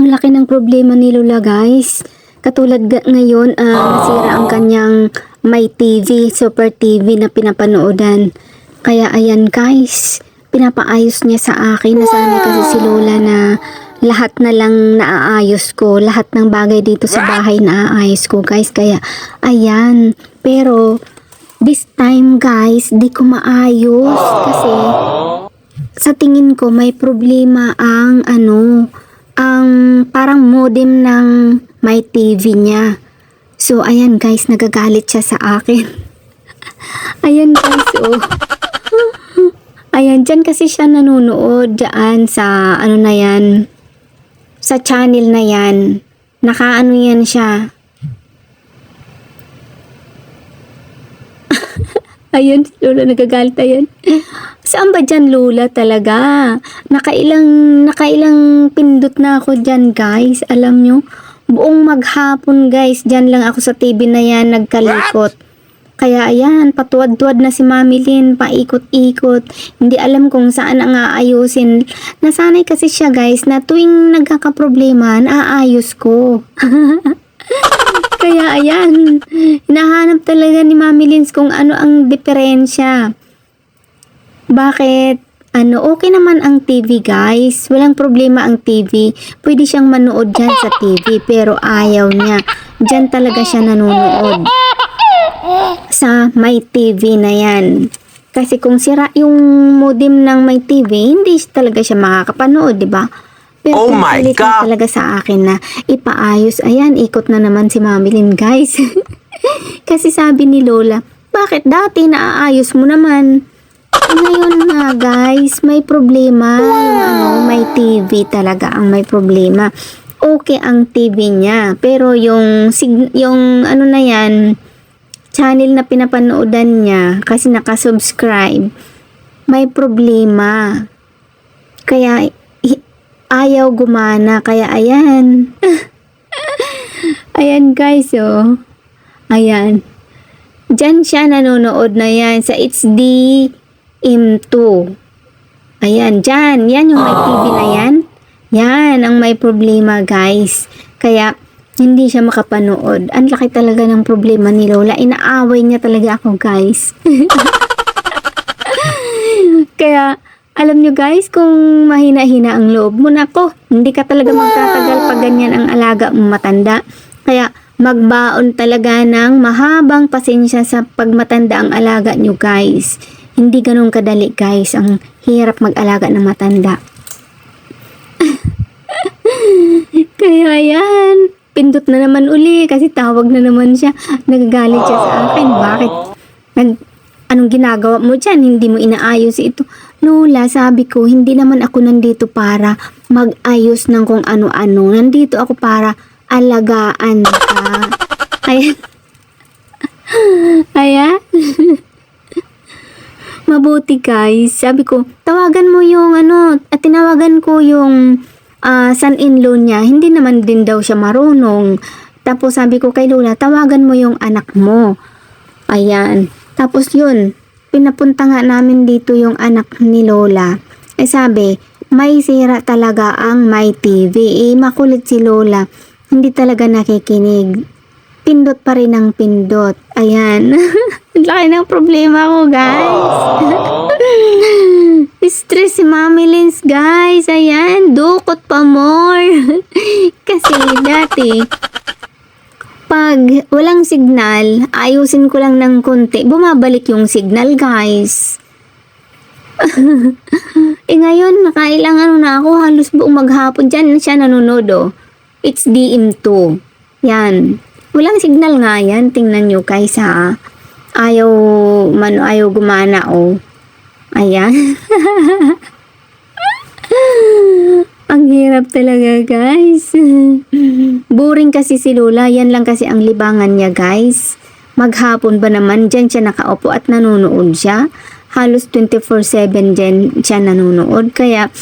ang laki ng problema ni Lola guys. Katulad ga- ngayon, ah, nasira ang kanyang My TV, Super TV na pinapanoodan. Kaya ayan guys, pinapaayos niya sa akin. Nasanay kasi si Lola na lahat na lang naaayos ko. Lahat ng bagay dito sa bahay naaayos ko guys. Kaya ayan. Pero this time guys, di ko maayos. Kasi sa tingin ko may problema ang ano, ang parang modem ng my TV niya. So ayan guys, nagagalit siya sa akin. ayan guys, oh. Ayan, dyan kasi siya nanonood dyan sa ano na yan, sa channel na yan. Nakaano yan siya. Ayun, si Lola nagagalit ayan. Saan ba dyan, Lola, talaga? Nakailang, nakailang pindot na ako dyan, guys. Alam nyo, buong maghapon, guys. Dyan lang ako sa TV na yan, nagkalikot. Kaya ayan, patuwad-tuwad na si Mami Lynn, paikot-ikot. Hindi alam kung saan ang aayusin. Nasanay kasi siya, guys, na tuwing nagkakaproblema, naaayos ko. Kaya ayan, hinahanap talaga ni Mami Lins kung ano ang diferensya. Bakit? Ano, okay naman ang TV guys. Walang problema ang TV. Pwede siyang manood dyan sa TV pero ayaw niya. Dyan talaga siya nanonood. Sa My TV na yan. Kasi kung sira yung modem ng My TV, hindi talaga siya makakapanood, di ba? Pero Oh my God! talaga sa akin na ipaayos. Ayan, ikot na naman si Mami Lynn, guys. Kasi sabi ni Lola, bakit dati naaayos mo naman? Ngayon nga, guys, may problema. Yung ano, may TV talaga ang may problema. Okay ang TV niya, pero yung, sig- yung ano na yan, channel na pinapanoodan niya, kasi nakasubscribe, may problema. Kaya, ayaw gumana. Kaya, ayan. ayan, guys, oh. Ayan. Diyan siya nanonood na yan sa HD M2. Ayan, dyan. Yan yung may TV na yan. Yan ang may problema, guys. Kaya, hindi siya makapanood. Ang laki talaga ng problema ni Lola. Inaaway niya talaga ako, guys. Kaya, alam nyo guys, kung mahina-hina ang loob mo, nako, hindi ka talaga magtatagal pag ganyan ang alaga mo matanda. Kaya, magbaon talaga ng mahabang pasensya sa pagmatanda ang alaga nyo guys. Hindi ganun kadali guys, ang hirap mag-alaga ng matanda. Kaya yan, pindot na naman uli kasi tawag na naman siya. Nagagalit siya sa akin. Bakit? Nag, anong ginagawa mo dyan? Hindi mo inaayos ito. Lola, sabi ko, hindi naman ako nandito para mag-ayos ng kung ano-ano. Nandito ako para alagaan ka. Ayan. Ayan. Mabuti guys. Sabi ko, tawagan mo yung ano, at tinawagan ko yung ah, son-in-law niya. Hindi naman din daw siya marunong. Tapos sabi ko kay Lola, tawagan mo yung anak mo. Ayan. Tapos yun, pinapunta nga namin dito yung anak ni Lola. Eh sabi, may sira talaga ang my TV. Eh makulit si Lola. Hindi talaga nakikinig. Pindot pa rin ang pindot. Ayan. Ang Laki ng problema ko, guys. Stress si Mami Lens, guys. Ayan, dukot pa more. Kasi dati, pag walang signal, ayusin ko lang ng konti, bumabalik yung signal, guys. eh ngayon, nakailang ano na ako, halos buong maghapon dyan siya nanonood, oh. It's DM2. Yan. Walang signal nga yan. Tingnan nyo, guys, ha. Ayaw, mano, ayaw gumana, oh. Ayan. ang hirap talaga, guys. Boring kasi si Lola. Yan lang kasi ang libangan niya, guys. Maghapon ba naman, dyan siya nakaupo at nanonood siya. Halos 24-7 dyan siya nanonood. Kaya,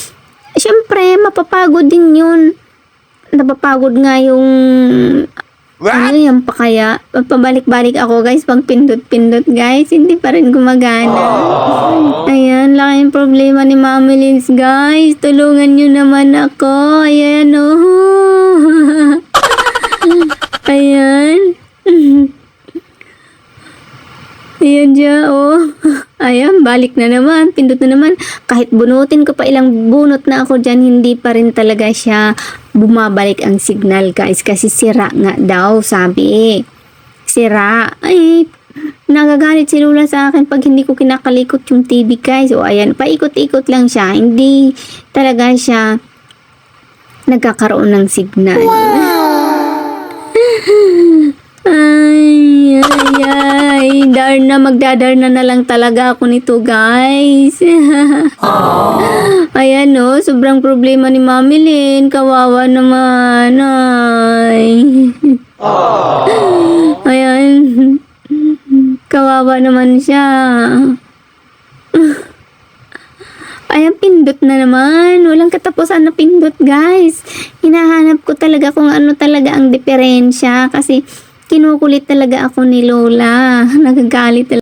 syempre, mapapagod din yun. Napapagod nga yung Ano yan pa kaya? Pabalik-balik ako guys, pag pindot-pindot guys, hindi pa rin gumagana. Ayan, laking problema ni Mami Lins guys. Tulungan nyo naman ako. Ayan oh. Ayan. Ayan dyan, oh. Ayan, balik na naman. Pindot na naman. Kahit bunutin ko pa ilang bunot na ako dyan, hindi pa rin talaga siya bumabalik ang signal, guys. Kasi sira nga daw, sabi. Sira. Ay, nagagalit si Lula sa akin pag hindi ko kinakalikot yung TV, guys. O, ayan, paikot-ikot lang siya. Hindi talaga siya nagkakaroon ng signal. Ay, ay, ay. Darna, magdadarna na lang talaga ako nito, guys. Ayan, no. Sobrang problema ni Mami Lynn. Kawawa naman. Ay. Ayan. Kawawa naman siya. Ayan, pindot na naman. Walang katapusan na pindot, guys. Hinahanap ko talaga kung ano talaga ang diferensya. Kasi kinukulit talaga ako ni Lola. Nagagalit talaga.